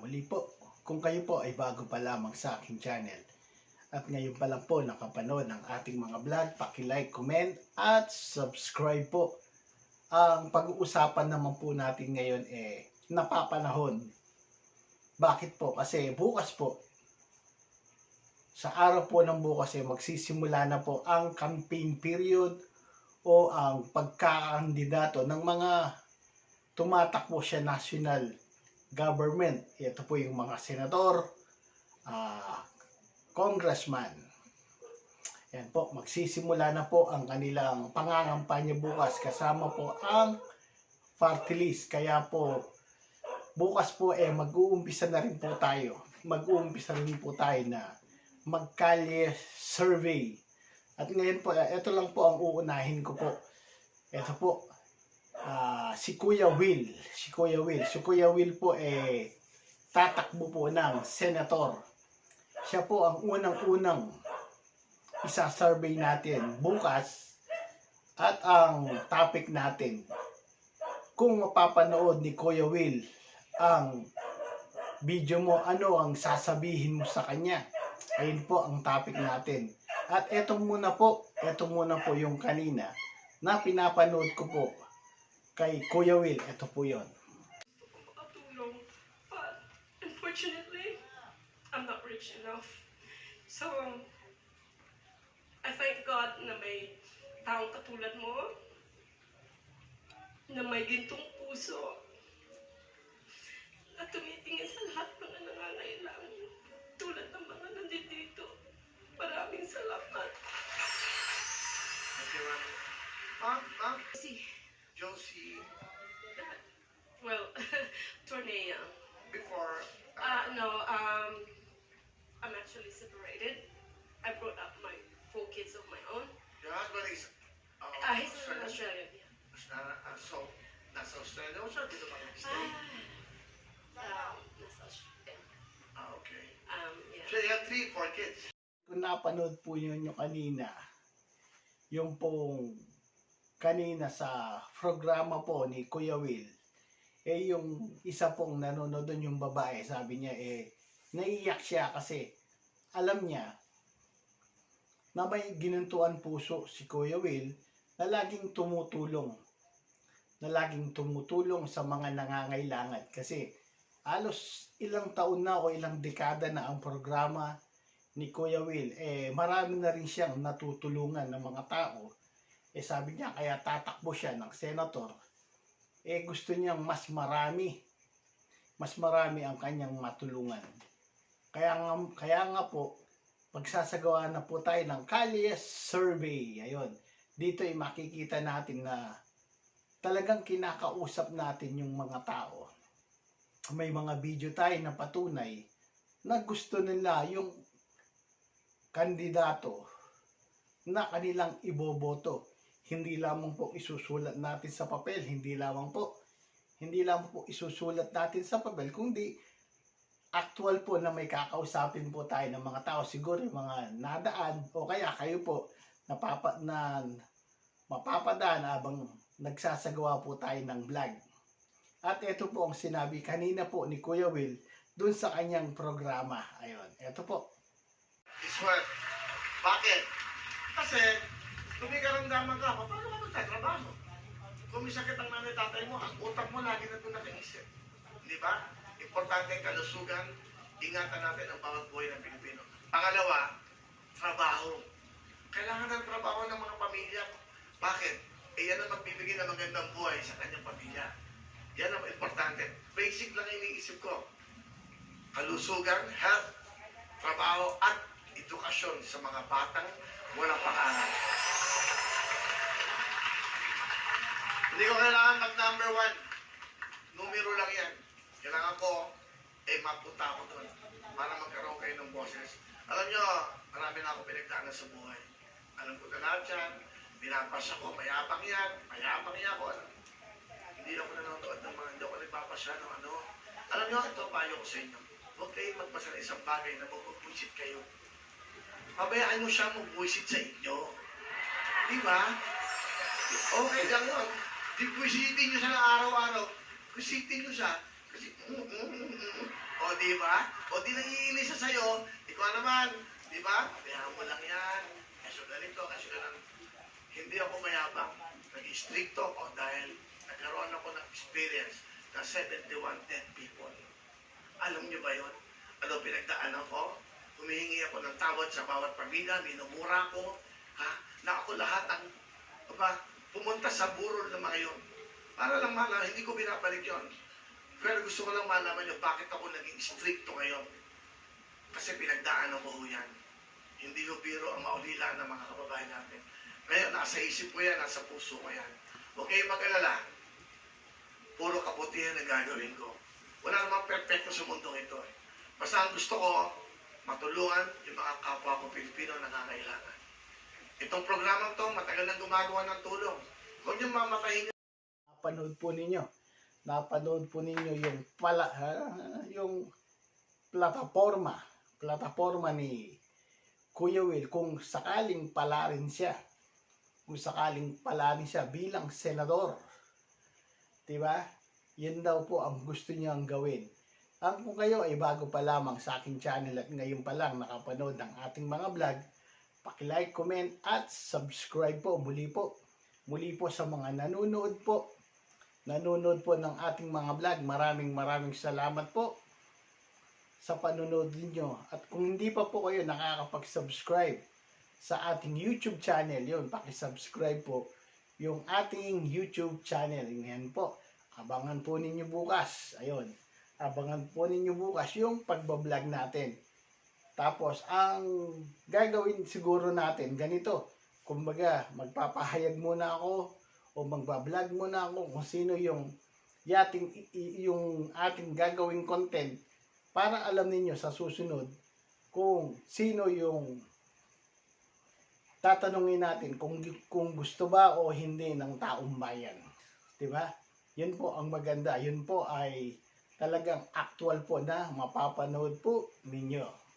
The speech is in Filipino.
muli po, kung kayo po ay bago pa lamang sa aking channel at ngayon pa lang po nakapanood ng ating mga vlog, paki-like, comment at subscribe po. Ang pag-uusapan naman po natin ngayon eh napapanahon. Bakit po? Kasi bukas po sa araw po ng bukas eh magsisimula na po ang campaign period o ang pagkakandidato ng mga tumatakbo siya national government. Ito po yung mga senador, ah, congressman. Yan po, magsisimula na po ang kanilang pangangampanya bukas kasama po ang party list. Kaya po, bukas po eh mag-uumpisa na rin po tayo. Mag-uumpisa rin po tayo na magkalye survey. At ngayon po, eh, ito lang po ang uunahin ko po. Ito po, si Kuya Will. Si Kuya Will. Si Kuya Will po eh tatakbo po ng senator. Siya po ang unang-unang isa-survey natin bukas at ang topic natin kung mapapanood ni Kuya Will ang video mo, ano ang sasabihin mo sa kanya. Ayun po ang topic natin. At eto muna po, eto muna po yung kanina na pinapanood ko po kay Kuya Will. Ito po yon. makatulong. But unfortunately, I'm not rich enough. So, um, I thank God na may taong katulad mo, na may gintong puso, na tumitingin sa lahat ng nangangailangan, tulad ng mga nandito. Maraming salamat. Thank you, ma'am. Ma'am, ma'am, Si, Josie, well, Tornea. before, Uh, no, um, I'm actually separated. I brought up my four kids of my own. your husband is, uh, Uh, he's an Australian. Australian. Yeah. Uh, uh, so, nasa Australia o siya dito pa nag-stay? Ah, um, nasa Australia. Ah, okay. Um, yeah. So, you have three, four kids. Kung napanood po yun yung kanina, yung pong kanina sa programa po ni Kuya Will, eh yung isa pong nanonood doon yung babae, sabi niya eh, naiyak siya kasi alam niya na may ginantuan puso si Kuya Will na laging tumutulong na laging tumutulong sa mga nangangailangan kasi halos ilang taon na o ilang dekada na ang programa ni Kuya Will, eh marami na rin siyang natutulungan ng mga tao. Eh sabi niya, kaya tatakbo siya ng senator. Eh gusto niyang mas marami, mas marami ang kanyang matulungan. Kaya nga, kaya nga po, pagsasagawa na po tayo ng Kalye Survey. Ayun, dito ay makikita natin na talagang kinakausap natin yung mga tao. May mga video tayo na patunay na gusto nila yung kandidato na kanilang iboboto. Hindi lamang po isusulat natin sa papel, hindi lamang po hindi lamang po isusulat natin sa papel, kundi actual po na may kakausapin po tayo ng mga tao, siguro yung mga nadaan o kaya kayo po napapa, na mapapadaan habang nagsasagawa po tayo ng vlog. At ito po ang sinabi kanina po ni Kuya Will dun sa kanyang programa. Ayun, ito po. Is what? Bakit? Kasi, kung may karamdaman ka, paano ka magtatrabaho? Kung may sakit ang nanay tatay mo, ang utak mo lagi na doon nakaisip. Di ba? Importante ang kalusugan, ingatan natin ang bawat buhay ng Pilipino. Pangalawa, trabaho. Kailangan ng trabaho ng mga pamilya. Bakit? Eh yan ang magbibigay ng magandang buhay sa kanyang pamilya. Yan ang importante. Basic lang iniisip ko. Kalusugan, health, trabaho, at edukasyon sa mga batang walang pangalan. Hindi ko kailangan mag number one. Numero lang yan. Kailangan ko, eh, mapunta ako doon para magkaroon kayo ng boses. Alam nyo, marami na ako pinagdaanan sa buhay. Alam ko na lahat yan. Binapas ako, mayabang yan. Mayabang yan ako. Alam. Hindi ako nanonood ng mga, hindi ako nagpapasya ng ano. Alam nyo, ito payo ko sa inyo. Huwag kayong magpasa ng isang bagay na magpupusit kayo. Pabayaan mo siya magbuisit sa inyo. Di ba? Okay lang yun. Di buisitin nyo siya araw-araw. Buisitin nyo siya. Kasi, mm, mm, mm. O, di ba? O di nangiinis siya sa'yo, ikaw naman, di ba? Kaya mo lang yan. Kasi ganito, kasi ganun. Hindi ako mayabang. Naging stricto ako dahil nagkaroon ako ng experience na 71 dead people. Alam niyo ba yun? Ano pinagdaanan ko? Humihingi ako ng tawad sa bawat pamilya, minumura ko, ha? Na ako lahat ang, ba, pumunta sa burol ng mga yun. Para lang malaman, hindi ko binabalik yon. Pero gusto ko lang malaman nyo bakit ako naging stricto ngayon. Kasi pinagdaanan ko ho yan. Hindi ko biro ang maulila ng mga kababayan natin. Ngayon, nasa isip ko yan, nasa puso ko yan. Huwag kayong mag-alala. Puro kabutihan ang gagawin ko. Wala namang perfecto sa mundong ito. Eh. Basta ang gusto ko, matulungan yung mga kapwa ko Pilipino na nangangailangan. Itong programang to, matagal nang gumagawa ng tulong. Huwag niyong mamatayin napanood po ninyo. Napanood po ninyo yung pala ha, yung plataforma, plataforma ni Kuya Will kung sakaling pala rin siya. Kung sakaling pala rin siya bilang senador. 'Di ba? Yan daw po ang gusto niyang gawin. Ang kung kayo ay bago pa lamang sa aking channel at ngayon pa lang nakapanood ng ating mga vlog, paki-like, comment at subscribe po muli po. Muli po sa mga nanonood po nanonood po ng ating mga vlog. Maraming maraming salamat po sa panonood ninyo. At kung hindi pa po kayo nakakapag-subscribe sa ating YouTube channel, yun, paki-subscribe po yung ating YouTube channel. Yan po. Abangan po ninyo bukas. Ayun. Abangan po ninyo bukas yung pagbablog natin. Tapos, ang gagawin siguro natin, ganito. Kumbaga, magpapahayag muna ako o magbablog muna ako kung sino yung yating yung ating gagawing content para alam ninyo sa susunod kung sino yung tatanungin natin kung kung gusto ba o hindi ng taong bayan. 'Di ba? Yun po ang maganda. Yun po ay talagang actual po na mapapanood po ninyo.